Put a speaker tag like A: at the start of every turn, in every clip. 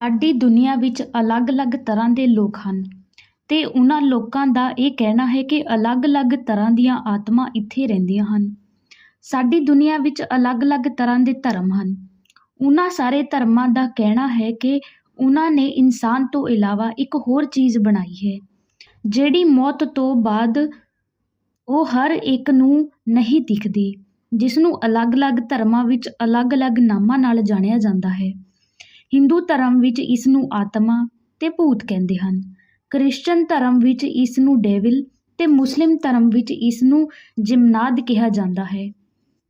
A: ਸਾਡੀ ਦੁਨੀਆ ਵਿੱਚ ਅਲੱਗ-ਅਲੱਗ ਤਰ੍ਹਾਂ ਦੇ ਲੋਕ ਹਨ ਤੇ ਉਹਨਾਂ ਲੋਕਾਂ ਦਾ ਇਹ ਕਹਿਣਾ ਹੈ ਕਿ ਅਲੱਗ-ਅਲੱਗ ਤਰ੍ਹਾਂ ਦੀਆਂ ਆਤਮਾ ਇੱਥੇ ਰਹਿੰਦੀਆਂ ਹਨ। ਸਾਡੀ ਦੁਨੀਆ ਵਿੱਚ ਅਲੱਗ-ਅਲੱਗ ਤਰ੍ਹਾਂ ਦੇ ਧਰਮ ਹਨ। ਉਹਨਾਂ ਸਾਰੇ ਧਰਮਾਂ ਦਾ ਕਹਿਣਾ ਹੈ ਕਿ ਉਹਨਾਂ ਨੇ ਇਨਸਾਨ ਤੋਂ ਇਲਾਵਾ ਇੱਕ ਹੋਰ ਚੀਜ਼ ਬਣਾਈ ਹੈ। ਜਿਹੜੀ ਮੌਤ ਤੋਂ ਬਾਅਦ ਉਹ ਹਰ ਇੱਕ ਨੂੰ ਨਹੀਂ ਦਿਖਦੀ ਜਿਸ ਨੂੰ ਅਲੱਗ-ਅਲੱਗ ਧਰਮਾਂ ਵਿੱਚ ਅਲੱਗ-ਅਲੱਗ ਨਾਮਾਂ ਨਾਲ ਜਾਣਿਆ ਜਾਂਦਾ ਹੈ। ਹਿੰਦੂ ਧਰਮ ਵਿੱਚ ਇਸ ਨੂੰ ਆਤਮਾ ਤੇ ਭੂਤ ਕਹਿੰਦੇ ਹਨ। ਕ੍ਰਿਸਚਨ ਧਰਮ ਵਿੱਚ ਇਸ ਨੂੰ ਡੇਵਿਲ ਤੇ ਮੁਸਲਿਮ ਧਰਮ ਵਿੱਚ ਇਸ ਨੂੰ ਜਿਮਨਾਦ ਕਿਹਾ ਜਾਂਦਾ ਹੈ।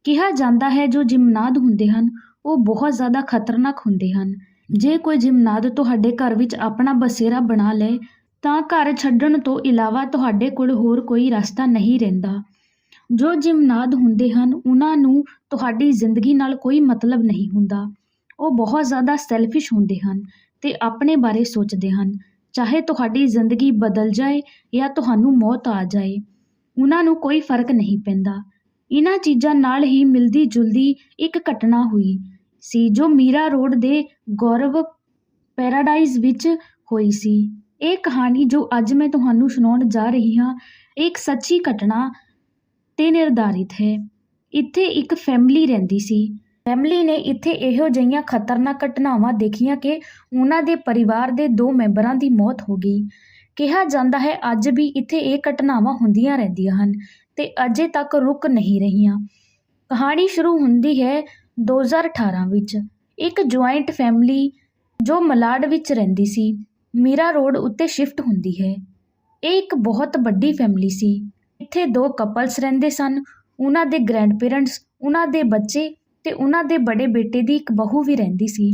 A: ਕਿਹਾ ਜਾਂਦਾ ਹੈ ਜੋ ਜਿਮਨਾਦ ਹੁੰਦੇ ਹਨ, ਉਹ ਬਹੁਤ ਜ਼ਿਆਦਾ ਖਤਰਨਾਕ ਹੁੰਦੇ ਹਨ। ਜੇ ਕੋਈ ਜਿਮਨਾਦ ਤੁਹਾਡੇ ਘਰ ਵਿੱਚ ਆਪਣਾ ਬਸੇਰਾ ਬਣਾ ਲਏ ਤਾਂ ਘਰ ਛੱਡਣ ਤੋਂ ਇਲਾਵਾ ਤੁਹਾਡੇ ਕੋਲ ਹੋਰ ਕੋਈ ਰਸਤਾ ਨਹੀਂ ਰਹਿੰਦਾ। ਜੋ ਜਿਮਨਾਦ ਹੁੰਦੇ ਹਨ, ਉਹਨਾਂ ਨੂੰ ਤੁਹਾਡੀ ਜ਼ਿੰਦਗੀ ਨਾਲ ਕੋਈ ਮਤਲਬ ਨਹੀਂ ਹੁੰਦਾ। ਉਹ ਬਹੁਤ ਜ਼ਿਆਦਾ ਸੈਲਫਿਸ਼ ਹੁੰਦੇ ਹਨ ਤੇ ਆਪਣੇ ਬਾਰੇ ਸੋਚਦੇ ਹਨ। ਚਾਹੇ ਤੁਹਾਡੀ ਜ਼ਿੰਦਗੀ ਬਦਲ ਜਾਏ ਜਾਂ ਤੁਹਾਨੂੰ ਮੌਤ ਆ ਜਾਏ, ਉਹਨਾਂ ਨੂੰ ਕੋਈ ਫ਼ਰਕ ਨਹੀਂ ਪੈਂਦਾ। ਇਹਨਾਂ ਚੀਜ਼ਾਂ ਨਾਲ ਹੀ ਮਿਲਦੀ ਜੁਲਦੀ ਇੱਕ ਘਟਨਾ ਹੋਈ ਸੀ ਜੋ ਮੀਰਾ ਰੋਡ ਦੇ ਗੌਰਵ ਪੈਰਾਡਾਈਜ਼ ਵਿੱਚ ਹੋਈ ਸੀ। ਇਹ ਕਹਾਣੀ ਜੋ ਅੱਜ ਮੈਂ ਤੁਹਾਨੂੰ ਸੁਣਾਉਣ ਜਾ ਰਹੀ ਹਾਂ, ਇੱਕ ਸੱਚੀ ਘਟਨਾ ਤੇ ਨਿਰਧਾਰਿਤ ਹੈ। ਇੱਥੇ ਇੱਕ ਫੈਮਿਲੀ ਰਹਿੰਦੀ ਸੀ। ਫੈਮਿਲੀ ਨੇ ਇੱਥੇ ਇਹੋ ਜਿਹੀਆਂ ਖਤਰਨਾਕ ਘਟਨਾਵਾਂ ਦੇਖੀਆਂ ਕਿ ਉਹਨਾਂ ਦੇ ਪਰਿਵਾਰ ਦੇ ਦੋ ਮੈਂਬਰਾਂ ਦੀ ਮੌਤ ਹੋ ਗਈ। ਕਿਹਾ ਜਾਂਦਾ ਹੈ, ਅੱਜ ਵੀ ਇੱਥੇ ਇਹ ਘਟਨਾਵਾਂ ਹੁੰਦੀਆਂ ਰਹਿੰਦੀਆਂ ਹਨ ਤੇ ਅਜੇ ਤੱਕ ਰੁਕ ਨਹੀਂ ਰਹੀਆਂ। ਕਹਾਣੀ ਸ਼ੁਰੂ ਹੁੰਦੀ ਹੈ 2018 ਵਿੱਚ। ਇੱਕ ਜੁਆਇੰਟ ਫੈਮਿਲੀ ਜੋ ਮਲਾੜ ਵਿੱਚ ਰਹਿੰਦੀ ਸੀ, ਮੀਰਾ ਰੋਡ ਉੱਤੇ ਸ਼ਿਫਟ ਹੁੰਦੀ ਹੈ। ਇਹ ਇੱਕ ਬਹੁਤ ਵੱਡੀ ਫੈਮਿਲੀ ਸੀ। ਇੱਥੇ ਦੋ ਕਪਲਸ ਰਹਿੰਦੇ ਸਨ, ਉਹਨਾਂ ਦੇ ਗ੍ਰੈਂਡ ਪੇਰੈਂਟਸ ਉਹਨਾਂ ਦੇ ਬੱਚੇ ਤੇ ਉਹਨਾਂ ਦੇ ਬੜੇ ਬੇਟੇ ਦੀ ਇੱਕ ਬਹੂ ਵੀ ਰਹਿੰਦੀ ਸੀ।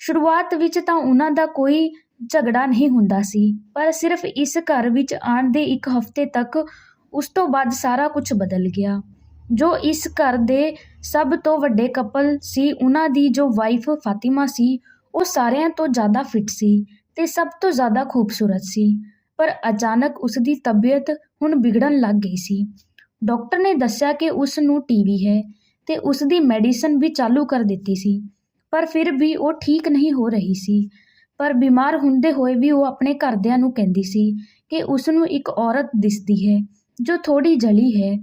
A: ਸ਼ੁਰੂਆਤ ਵਿੱਚ ਤਾਂ ਉਹਨਾਂ ਦਾ ਕੋਈ ਝਗੜਾ ਨਹੀਂ ਹੁੰਦਾ ਸੀ, ਪਰ ਸਿਰਫ ਇਸ ਘਰ ਵਿੱਚ ਆਉਣ ਦੇ ਇੱਕ ਹਫ਼ਤੇ ਤੱਕ ਉਸ ਤੋਂ ਬਾਅਦ ਸਾਰਾ ਕੁਝ ਬਦਲ ਗਿਆ। ਜੋ ਇਸ ਘਰ ਦੇ ਸਭ ਤੋਂ ਵੱਡੇ ਕਪਲ ਸੀ, ਉਹਨਾਂ ਦੀ ਜੋ ਵਾਈਫ ਫਾਤਿਮਾ ਸੀ, ਉਹ ਸਾਰਿਆਂ ਤੋਂ ਜ਼ਿਆਦਾ ਫਿੱਟ ਸੀ ਤੇ ਸਭ ਤੋਂ ਜ਼ਿਆਦਾ ਖੂਬਸੂਰਤ ਸੀ। ਪਰ ਅਚਾਨਕ ਉਸ ਦੀ ਤਬੀਅਤ ਹੁਣ ਵਿਗੜਨ ਲੱਗ ਗਈ ਸੀ। ਡਾਕਟਰ ਨੇ ਦੱਸਿਆ ਕਿ ਉਸ ਨੂੰ ਟੀਵੀ ਹੈ ਤੇ ਉਸ ਦੀ ਮੈਡੀਸਨ ਵੀ ਚਾਲੂ ਕਰ ਦਿੱਤੀ ਸੀ। ਪਰ ਫਿਰ ਵੀ ਉਹ ਠੀਕ ਨਹੀਂ ਹੋ ਰਹੀ ਸੀ। ਪਰ ਬਿਮਾਰ ਹੁੰਦੇ ਹੋਏ ਵੀ ਉਹ ਆਪਣੇ ਘਰਦਿਆਂ ਨੂੰ ਕਹਿੰਦੀ ਸੀ ਕਿ ਉਸ ਨੂੰ ਇੱਕ ਔਰਤ ਦਿਸਦੀ ਹੈ, ਜੋ ਥੋੜੀ ਜਲੀ ਹੈ।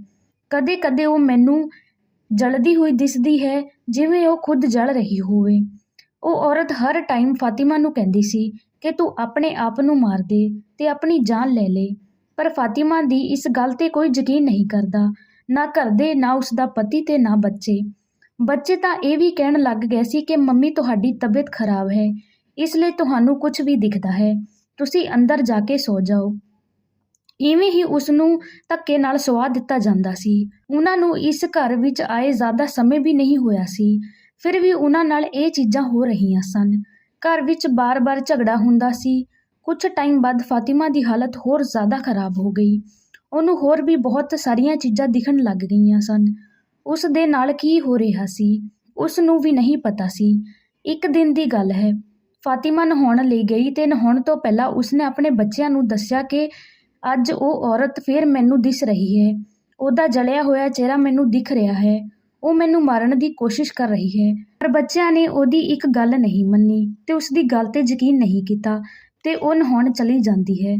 A: ਕਦੇ-ਕਦੇ ਉਹ ਮੈਨੂੰ ਜਲਦੀ ਹੋਈ ਦਿਸਦੀ ਹੈ, ਜਿਵੇਂ ਉਹ ਖੁਦ ਜਲ ਰਹੀ ਹੋਵੇ। ਉਹ ਔਰਤ ਹਰ ਟਾਈਮ ਫਾਤਿਮਾ ਨੂੰ ਕਹਿੰਦੀ ਸੀ ਕਿ ਤੂੰ ਆਪਣੇ ਆਪ ਨੂੰ ਮਾਰ ਦੇ ਤੇ ਆਪਣੀ ਜਾਨ ਲੈ ਲੈ। ਪਰ ਫਾਤਿਮਾ ਦੀ ਇਸ ਗੱਲ ਤੇ ਕੋਈ ਯਕੀਨ ਨਹੀਂ ਕਰਦਾ। ਨਾ ਘਰ ਦੇ, ਨਾ ਉਸ ਦਾ ਪਤੀ ਤੇ ਨਾ ਬੱਚੇ। ਬੱਚੇ ਤਾਂ ਇਹ ਵੀ ਕਹਿਣ ਲੱਗ ਗਏ ਸੀ ਕਿ ਮੰਮੀ, ਤੁਹਾਡੀ ਤਬੀਅਤ ਖਰਾਬ ਹੈ। ਇਸ ਲਈ ਤੁਹਾਨੂੰ ਕੁਝ ਵੀ ਦਿਖਦਾ ਹੈ। ਤੁਸੀਂ ਅੰਦਰ ਜਾ ਕੇ ਸੋ ਜਾਓ। ਇਵੇਂ ਹੀ ਉਸ ਨੂੰ ਧੱਕੇ ਨਾਲ ਸਵਾ ਦਿੱਤਾ ਜਾਂਦਾ ਸੀ। ਉਹਨਾਂ ਨੂੰ ਇਸ ਘਰ ਵਿੱਚ ਆਏ ਜ਼ਿਆਦਾ ਸਮੇਂ ਵੀ ਨਹੀਂ ਹੋਇਆ ਸੀ। ਫਿਰ ਵੀ ਉਹਨਾਂ ਨਾਲ ਇਹ ਚੀਜ਼ਾਂ ਹੋ ਰਹੀਆਂ ਸਨ। ਘਰ ਵਿੱਚ ਬਾਰ-ਬਾਰ ਝਗੜਾ ਹੁੰਦਾ ਸੀ। ਕੁਝ ਟਾਈਮ ਬਾਅਦ ਫਾਤਿਮਾ ਦੀ ਹਾਲਤ ਹੋਰ ਜ਼ਿਆਦਾ ਖਰਾਬ ਹੋ ਗਈ। ਉਹਨੂੰ ਹੋਰ ਵੀ ਬਹੁਤ ਸਾਰੀਆਂ ਚੀਜ਼ਾਂ ਦਿਖਣ ਲੱਗ ਗਈਆਂ ਸਨ। ਉਸ ਦੇ ਨਾਲ ਕੀ ਹੋ ਰਿਹਾ ਸੀ ਉਸ ਨੂੰ ਵੀ ਨਹੀਂ ਪਤਾ ਸੀ। ਇੱਕ ਦਿਨ ਦੀ ਗੱਲ ਹੈ। ਫਾਤਿਮਾ ਨਹਾਉਣ ਲਈ ਗਈ ਤੇ ਨਹਾਉਣ ਤੋਂ ਪਹਿਲਾਂ ਉਸਨੇ ਆਪਣੇ ਬੱਚਿਆਂ ਨੂੰ ਦੱਸਿਆ ਕਿ ਅੱਜ ਉਹ ਔਰਤ ਫੇਰ ਮੈਨੂੰ ਦਿਸ ਰਹੀ ਹੈ। ਉਹਦਾ ਜਲਿਆ ਹੋਇਆ ਚਿਹਰਾ ਮੈਨੂੰ ਦਿਖ ਰਿਹਾ ਹੈ। ਉਹ ਮੈਨੂੰ ਮਾਰਨ ਦੀ ਕੋਸ਼ਿਸ਼ ਕਰ ਰਹੀ ਹੈ। ਪਰ ਬੱਚਿਆਂ ਨੇ ਉਹਦੀ ਇੱਕ ਗੱਲ ਨਹੀਂ ਮੰਨੀ ਤੇ ਉਸ ਦੀ ਗੱਲ ਤੇ ਯਕੀਨ ਨਹੀਂ ਕੀਤਾ ਤੇ ਉਹ ਨਹਾਉਣ ਚਲੀ ਜਾਂਦੀ ਹੈ।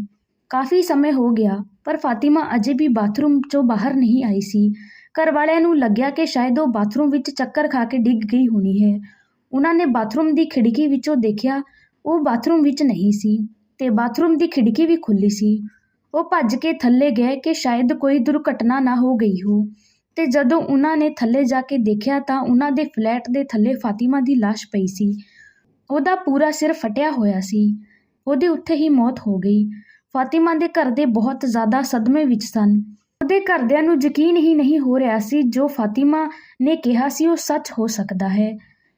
A: ਕਾਫੀ ਸਮੇਂ ਹੋ ਗਿਆ, ਪਰ ਫਾਤਿਮਾ ਅਜੇ ਵੀ ਬਾਥਰੂਮ ਚੋਂ ਬਾਹਰ ਨਹੀਂ ਆਈ ਸੀ। ਘਰ ਵਾਲਿਆਂ ਨੂੰ ਲੱਗਿਆ ਕਿ ਸ਼ਾਇਦ ਉਹ ਬਾਥਰੂਮ ਵਿੱਚ ਚੱਕਰ ਖਾ ਕੇ ਡਿੱਗ ਗਈ ਹੋਣੀ ਹੈ। ਉਹਨਾਂ ਨੇ ਬਾਥਰੂਮ ਦੀ ਖਿੜਕੀ ਵਿੱਚੋਂ ਦੇਖਿਆ, ਉਹ ਬਾਥਰੂਮ ਵਿੱਚ ਨਹੀਂ ਸੀ ਤੇ ਬਾਥਰੂਮ ਦੀ ਖਿੜਕੀ ਵੀ ਖੁੱਲੀ ਸੀ। ਉਹ ਭੱਜ ਕੇ ਥੱਲੇ ਗਏ ਕਿ ਸ਼ਾਇਦ ਕੋਈ ਦੁਰਘਟਨਾ ਨਾ ਹੋ ਗਈ ਹੋ ਤੇ ਜਦੋਂ ਉਹਨਾਂ ਨੇ ਥੱਲੇ ਜਾ ਕੇ ਦੇਖਿਆ ਤਾਂ ਉਹਨਾਂ ਦੇ ਫਲੈਟ ਦੇ ਥੱਲੇ ਫਾਤਿਮਾ ਦੀ ਲਾਸ਼ ਪਈ ਸੀ। ਉਹਦਾ ਪੂਰਾ ਸਿਰ ਫਟਿਆ ਹੋਇਆ ਸੀ। ਉਹਦੇ ਉੱਥੇ ਹੀ ਮੌਤ ਹੋ ਗਈ। ਫਾਤਿਮਾ ਦੇ ਘਰ ਦੇ ਬਹੁਤ ਜ਼ਿਆਦਾ ਸਦਮੇ ਵਿੱਚ ਸਨ। ਉਹਦੇ ਘਰਦਿਆਂ ਨੂੰ ਯਕੀਨ ਹੀ ਨਹੀਂ ਹੋ ਰਿਹਾ ਸੀ ਜੋ ਫਾਤਿਮਾ ਨੇ ਕਿਹਾ ਸੀ, ਉਹ ਸੱਚ ਹੋ ਸਕਦਾ ਹੈ।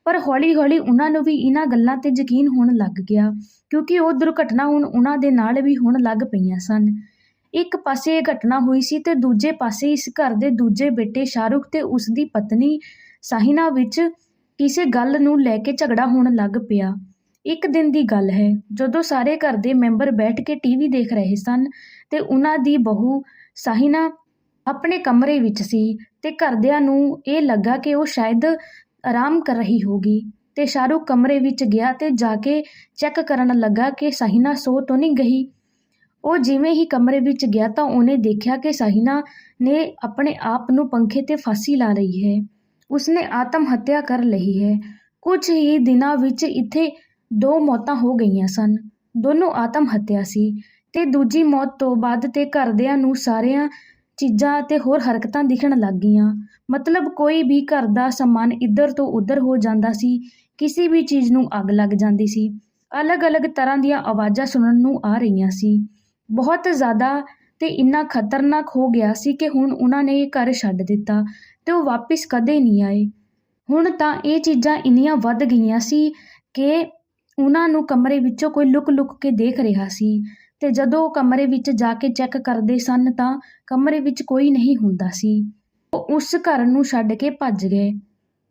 A: ਪਰ ਹੌਲੀ-ਹੌਲੀ ਉਹਨਾਂ ਨੂੰ ਵੀ ਇਹਨਾਂ ਗੱਲਾਂ ਤੇ ਯਕੀਨ ਹੋਣ ਲੱਗ ਗਿਆ, ਕਿਉਂਕਿ ਉਹ ਦੁਰਘਟਨਾ ਹੁਣ ਉਹਨਾਂ ਦੇ ਨਾਲ ਵੀ ਹੋਣ ਲੱਗ ਪਈਆਂ ਸਨ। ਇੱਕ ਪਾਸੇ ਇਹ ਘਟਨਾ ਹੋਈ ਸੀ ਤੇ ਦੂਜੇ ਪਾਸੇ ਇਸ ਘਰ ਦੇ ਦੂਜੇ ਬੇਟੇ ਸ਼ਾਹਰੁਖ ਤੇ ਉਸ ਦੀ ਪਤਨੀ ਸਾਹਿਨਾ ਵਿੱਚ ਕਿਸੇ ਗੱਲ ਨੂੰ ਲੈ ਕੇ ਝਗੜਾ ਹੋਣ ਲੱਗ ਪਿਆ। ਇੱਕ ਦਿਨ ਦੀ ਗੱਲ ਹੈ। ਜਦੋਂ ਸਾਰੇ ਘਰ ਦੇ ਮੈਂਬਰ ਬੈਠ ਕੇ ਟੀਵੀ ਦੇਖ ਰਹੇ ਸਨ ਤੇ ਉਹਨਾਂ ਦੀ ਬਹੂ ਸਾਹਿਨਾ ਆਪਣੇ ਕਮਰੇ ਵਿੱਚ ਸੀ ਤੇ ਘਰਦਿਆਂ ਨੂੰ ਇਹ ਲੱਗਾ ਕਿ ਉਹ ਸ਼ਾਇਦ ਆਰਾਮ ਕਰ ਰਹੀ ਹੋਗੀ ਤੇ ਸ਼ਾਹਰੁਖ ਕਮਰੇ ਵਿੱਚ ਗਿਆ ਤੇ ਜਾ ਕੇ ਚੈੱਕ ਕਰਨ ਲੱਗਾ ਕਿ ਸਾਹਿਨਾ ਸੋ ਤੋਂ ਨਹੀਂ ਗਈ। ਉਹ ਜਿਵੇਂ ਹੀ ਕਮਰੇ ਵਿੱਚ ਗਿਆ ਤਾਂ ਉਹਨੇ ਦੇਖਿਆ ਕਿ ਸਾਹਿਨਾ ਨੇ ਆਪਣੇ ਆਪ ਨੂੰ ਪੰਖੇ ਤੇ ਫਾਂਸੀ ਲਾ ਲਈ ਹੈ। ਉਸਨੇ ਆਤਮ ਹੱਤਿਆ ਕਰ ਲਈ ਹੈ। ਕੁਝ ਹੀ ਦਿਨਾਂ ਵਿੱਚ ਇੱਥੇ ਦੋ ਮੌਤਾਂ ਹੋ ਗਈਆਂ ਸਨ। ਦੋਨੋਂ ਆਤਮ ਹੱਤਿਆ ਸੀ ਤੇ ਦੂਜੀ ਮੌਤ ਤੋਂ ਬਾਅਦ ਤੇ ਘਰਦਿਆਂ ਨੂੰ ਸਾਰੀਆਂ ਚੀਜ਼ਾਂ ਅਤੇ ਹੋਰ ਹਰਕਤਾਂ ਦਿਖਣ ਲੱਗ ਗਈਆਂ। ਮਤਲਬ ਕੋਈ ਵੀ ਘਰ ਦਾ ਸਮਾਨ ਇੱਧਰ ਤੋਂ ਉੱਧਰ ਹੋ ਜਾਂਦਾ ਸੀ, ਕਿਸੇ ਵੀ ਚੀਜ਼ ਨੂੰ ਅੱਗ ਲੱਗ ਜਾਂਦੀ ਸੀ। ਅਲੱਗ-ਅਲੱਗ ਤਰ੍ਹਾਂ ਦੀਆਂ ਆਵਾਜ਼ਾਂ ਸੁਣਨ ਨੂੰ ਆ ਰਹੀਆਂ ਸੀ। ਬਹੁਤ ਜ਼ਿਆਦਾ ਤੇ ਇੰਨਾ ਖਤਰਨਾਕ ਹੋ ਗਿਆ ਸੀ ਕਿ ਹੁਣ ਉਹਨਾਂ ਨੇ ਇਹ ਘਰ ਛੱਡ ਦਿੱਤਾ ਤੇ ਉਹ ਵਾਪਿਸ ਕਦੇ ਨਹੀਂ ਆਏ। ਹੁਣ ਤਾਂ ਇਹ ਚੀਜ਼ਾਂ ਇੰਨੀਆਂ ਵੱਧ ਗਈਆਂ ਸੀ ਕਿ ਉਹਨਾਂ ਨੂੰ ਕਮਰੇ ਵਿੱਚੋਂ ਕੋਈ ਲੁਕ-ਲੁਕ ਕੇ ਦੇਖ ਰਿਹਾ ਸੀ ਤੇ ਜਦੋਂ ਉਹ ਕਮਰੇ ਵਿੱਚ ਜਾ ਕੇ ਚੈੱਕ ਕਰਦੇ ਸਨ ਤਾਂ ਕਮਰੇ ਵਿੱਚ ਕੋਈ ਨਹੀਂ ਹੁੰਦਾ ਸੀ। ਉਹ ਉਸ ਘਰ ਨੂੰ ਛੱਡ ਕੇ ਭੱਜ ਗਏ।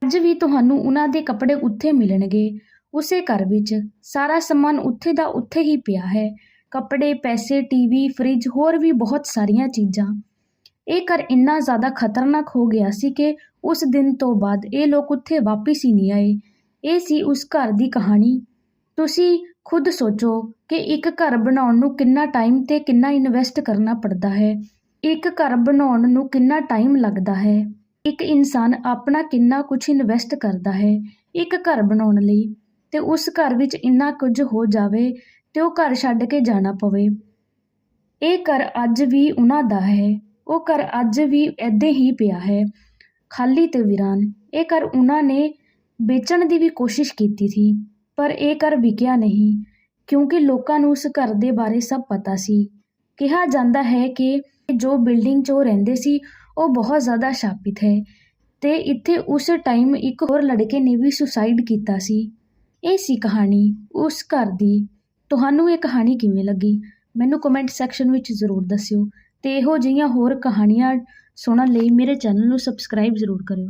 A: ਅੱਜ ਵੀ ਤੁਹਾਨੂੰ ਉਹਨਾਂ ਦੇ ਕੱਪੜੇ ਉੱਥੇ ਮਿਲਣਗੇ। ਉਸੇ ਘਰ ਵਿੱਚ ਸਾਰਾ ਸਮਾਨ ਉੱਥੇ ਦਾ ਉੱਥੇ ਹੀ ਪਿਆ ਹੈ। ਕੱਪੜੇ, ਪੈਸੇ ਟੀਵੀ ਫ੍ਰਿਜ, ਹੋਰ ਵੀ ਬਹੁਤ ਸਾਰੀਆਂ ਚੀਜ਼ਾਂ। ਇਹ ਘਰ ਇੰਨਾ ਜ਼ਿਆਦਾ ਖਤਰਨਾਕ ਹੋ ਗਿਆ ਸੀ ਕਿ ਉਸ ਦਿਨ ਤੋਂ ਬਾਅਦ ਇਹ ਲੋਕ ਉੱਥੇ ਵਾਪਿਸ ਹੀ ਨਹੀਂ ਆਏ। ਇਹ ਸੀ ਉਸ ਘਰ ਦੀ ਕਹਾਣੀ। ਤੁਸੀਂ ਖੁਦ ਸੋਚੋ ਕਿ ਇੱਕ ਘਰ ਬਣਾਉਣ ਨੂੰ ਕਿੰਨਾ ਟਾਈਮ ਤੇ ਕਿੰਨਾ ਇਨਵੈਸਟ ਕਰਨਾ ਪੜਦਾ ਹੈ। ਇੱਕ ਘਰ ਬਣਾਉਣ ਨੂੰ ਕਿੰਨਾ ਟਾਈਮ ਲੱਗਦਾ ਹੈ। ਇੱਕ ਇਨਸਾਨ ਆਪਣਾ ਕਿੰਨਾ ਕੁਝ ਇਨਵੈਸਟ ਕਰਦਾ ਹੈ ਇੱਕ ਘਰ ਬਣਾਉਣ ਲਈ ਤੇ ਉਸ ਘਰ ਵਿੱਚ ਇੰਨਾ ਕੁਝ ਹੋ ਜਾਵੇ ਤੇ ਉਹ ਘਰ ਛੱਡ ਕੇ ਜਾਣਾ ਪਵੇ। ਇਹ ਘਰ ਅੱਜ ਵੀ ਉਹਨਾਂ ਦਾ ਹੈ। ਉਹ ਘਰ ਅੱਜ ਵੀ ਐਦੇ ਹੀ ਪਿਆ ਹੈ। ਖਾਲੀ ਤੇ ਵੀਰਾਨ, ਇਹ ਘਰ ਉਹਨਾਂ ਨੇ ਵੇਚਣ ਦੀ ਵੀ ਕੋਸ਼ਿਸ਼ ਕੀਤੀ ਸੀ। ਪਰ ਇਹ ਘਰ ਵਿਕਿਆ ਨਹੀਂ, ਕਿਉਂਕਿ ਲੋਕਾਂ ਨੂੰ ਉਸ ਘਰ ਦੇ ਬਾਰੇ ਸਭ ਪਤਾ ਸੀ। ਕਿਹਾ ਜਾਂਦਾ ਹੈ ਕਿ ਜੋ ਬਿਲਡਿੰਗ 'ਚ ਉਹ ਰਹਿੰਦੇ ਸੀ, ਉਹ ਬਹੁਤ ਜ਼ਿਆਦਾ ਸ਼ਾਪਿਤ ਹੈ ਤੇ ਇੱਥੇ ਉਸ ਟਾਈਮ ਇੱਕ ਹੋਰ ਲੜਕੇ ਨੇ ਵੀ ਸੁਸਾਈਡ ਕੀਤਾ ਸੀ। ਇਹ ਸੀ ਕਹਾਣੀ, ਉਸ ਘਰ ਦੀ। ਤੁਹਾਨੂੰ ਇਹ ਕਹਾਣੀ ਕਿਵੇਂ ਲੱਗੀ? ਮੈਨੂੰ ਕਮੈਂਟ ਸੈਕਸ਼ਨ ਵਿੱਚ ਜ਼ਰੂਰ ਦੱਸਿਓ ਤੇ ਇਹੋ ਜਿਹੀਆਂ ਹੋਰ ਕਹਾਣੀਆਂ ਸੁਣਨ ਲਈ ਮੇਰੇ ਚੈਨਲ ਨੂੰ ਸਬਸਕ੍ਰਾਈਬ ਜ਼ਰੂਰ ਕਰਿਓ।